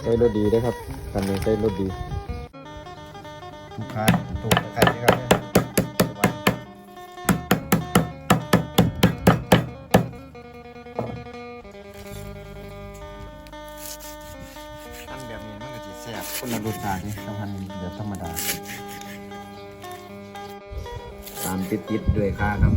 ใส่รสดีเด้ครับกันนี้ใส่รสดีลูกค้าถูกไข่ครับเนี่ยอันแบบนี้มันก็สิแซ่บคนละรสชาตินี่ต้องหั่นแบบธรรมดา ตามติดๆด้วยค่าครับ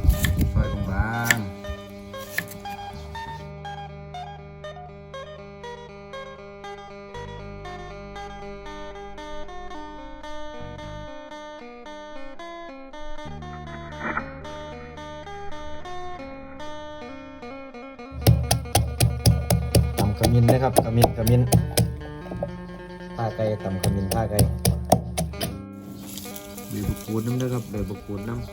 มิ้นนะครับขมิ้นขมิ้นผ้าไก่ตำขมิ้นผ้าไก่ใบบุกรูดน้ำเด้อครับใบบุกรูดน้ำ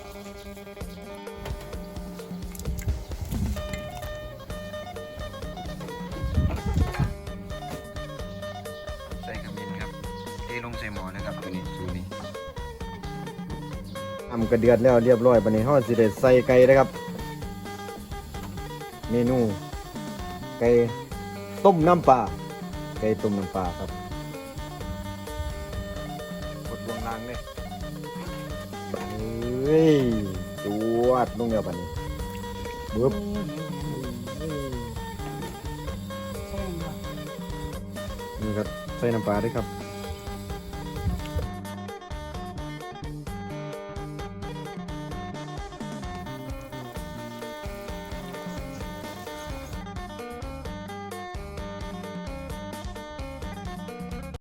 ใส่ขมิ้นครับเทลงใส่หม้อนะครับตัวนี้สูตรนี้ทำกระเดือดแล้วเรียบร้อยบันนี้ห่อสิเด็ดใส่ไก่นะครับ เมนูไก่ ต้มน้ำปลาไก่ต้มน้ำปลาครับกดวงลางเลยเฮ้ยจวดลงเดียวบันนี้บึ๊บนี่ครับใส่น้ำปลาด้วยครับ